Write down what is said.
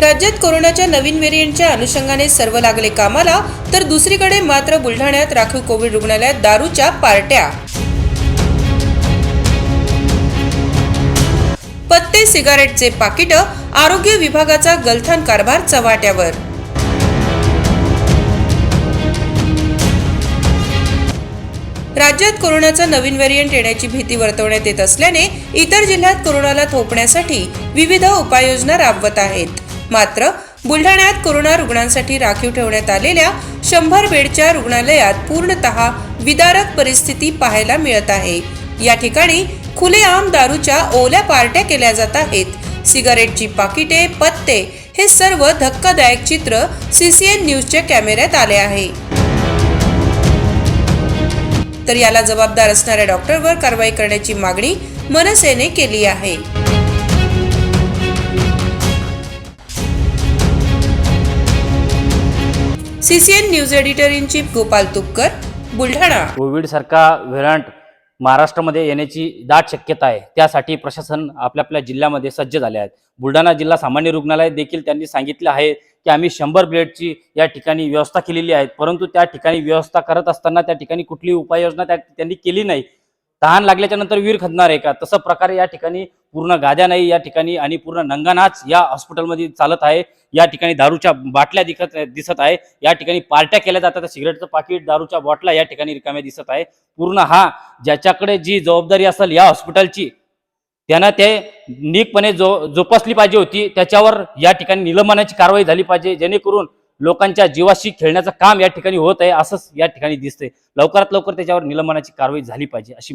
राज्यात कोरोनाच्या नवीन व्हेरियंटच्या अनुषंगाने सर्व लागले कामाला तर दुसरीकडे मात्र बुलढाण्यात राखीव कोविड रुग्णालयात दारूच्या पार्ट्या. पत्ते सिगारेटचे पाकिट आरोग्य विभागाचा गलथान कारभार चव्हाट्यावर. राज्यात कोरोनाचा नवीन व्हेरियंट येण्याची भीती वर्तवण्यात येत असल्याने इतर जिल्ह्यात कोरोनाला थोपण्यासाठी विविध उपाययोजना राबवत आहेत. मात्र बुलढाण्यात कोरोना रुग्णांसाठी राखीव ठेवण्यात आलेल्या शंभर बेडच्या रुग्णालयात पूर्णतः विदारक परिस्थिती पाहायला मिळत आहे. या ठिकाणी खुलेआम दारूच्या ओल्या पार्ट्या केल्या जात आहेत. सिगारेटची पाकिटे पत्ते हे सर्व धक्कादायक चित्र सीसीएन न्यूजच्या कॅमेऱ्यात आले आहे. तर याला जबाबदार असणाऱ्या डॉक्टरवर कारवाई करण्याची मागणी मनसेने केली आहे. CCN news editor in chief Gopal Tupkar Buldhana. Covid सारखा व्हेरियंट महाराष्ट्रामध्ये येण्याची दाट शक्यता आहे. त्यासाठी प्रशासन आपल्या आपल्या जिल्ह्यामध्ये सज्ज झाले आहेत. बुलढाणा जिल्हा सामान्य रुग्णालय देखील त्यांनी सांगितलं आहे की आम्ही शंभर बेडची या ठिकाणी व्यवस्था केलेली आहे. परंतु त्या ठिकाणी व्यवस्था करत असताना त्या ठिकाणी कुठली उपाययोजना त्या त्यांनी केली नाही. तहान लागल्याच्या नंतर वीर खदणार आहे का? तसं प्रकारे या ठिकाणी पूर्ण गाद्या नाही या ठिकाणी आणि पूर्ण नंगानाच या हॉस्पिटलमध्ये चालत आहे. या ठिकाणी दारूच्या बाटल्या दिसत दिसत आहे. या ठिकाणी पार्ट्या केल्या जातात. सिगरेटचं पाकिट दारूच्या बॉटला या ठिकाणी रिकाम्या दिसत आहे. पूर्ण हा ज्याच्याकडे जी जबाबदारी असेल या हॉस्पिटलची त्यानं ते नीकपणे जो जोपासली पाहिजे होती. त्याच्यावर या ठिकाणी निलंबनाची कारवाई झाली पाहिजे. जेणेकरून लोकांच्या जीवाशी खेळण्याचं काम या ठिकाणी होत आहे असंच या ठिकाणी दिसतंय. लवकरात लवकर त्याच्यावर निलंबनाची कारवाई झाली पाहिजे अशी